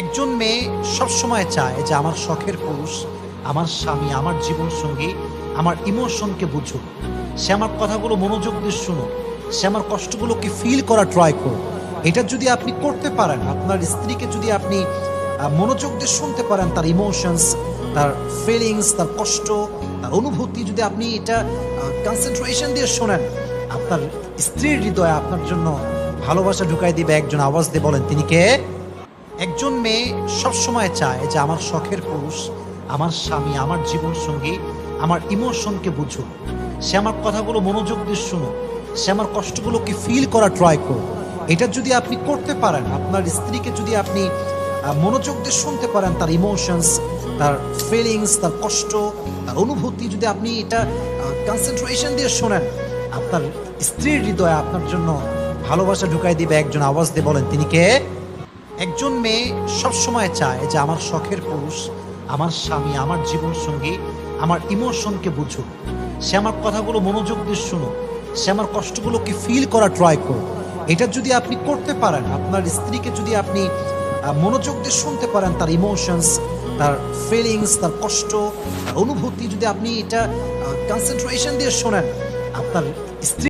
একজন মেয়ে সবসময় চায় যে আমার শখের পুরুষ, আমার স্বামী, আমার জীবন সঙ্গী আমার ইমোশনকে বুঝুক। সে আমার কথাগুলো মনোযোগ দিয়ে শুনুক। সে আমার কষ্টগুলোকে ফিল করা ট্রাই করুক। এটা যদি আপনি করতে পারেন, আপনার স্ত্রীকে যদি আপনি মনোযোগ দিয়ে শুনতে পারেন তার ইমোশনস তার ফিলিংস তার কষ্ট, তার অনুভূতি, যদি আপনি এটা কনসেন্ট্রেশন দিয়ে শোনেন, আপনার স্ত্রীর হৃদয়ে আপনার জন্য ভালোবাসা ঢুকাই দিবে, একজন আওয়াজ দিয়ে বলেন, তিনি কে? একজন মেয়ে সবসময় চায় যে আমার শখের পুরুষ, আমার স্বামী, আমার জীবন সঙ্গী আমার ইমোশনকে বুঝুক। সে আমার কথাগুলো মনোযোগ দিয়ে শুনুক। সে আমার কষ্টগুলোকে ফিল করা ট্রাই করুক। এটা যদি আপনি করতে পারেন, আপনার স্ত্রীকে যদি আপনি মনোযোগ দিয়ে শুনতে পারেন তার ইমোশনস তার ফিলিংস তার কষ্ট, তার অনুভূতি, যদি আপনি এটা কনসেন্ট্রেশন দিয়ে শোনেন, আপনার স্ত্রীর হৃদয়ে আপনার জন্য ভালোবাসা ঢুকাই দিবে, একজন আওয়াজ দিয়ে বলেন, তিনি কে? একজন মেয়ে সবসময় চায় যে আমার শখের পুরুষ, আমার স্বামী, আমার জীবন সঙ্গী আমার ইমোশনকে বুঝুক। সে আমার কথাগুলো মনোযোগ দিয়ে শুনুক। সে আমার কষ্টগুলোকে ফিল করা ট্রাই করুক। এটা যদি আপনি করতে পারেন, আপনার স্ত্রীকে যদি আপনি মনোযোগ দিয়ে শুনতে পারেন তার ইমোশনস তার ফিলিংস তার কষ্ট, অনুভূতি, যদি আপনি এটা কনসেন্ট্রেশন দিয়ে শোনেন, আপনার স্ত্রী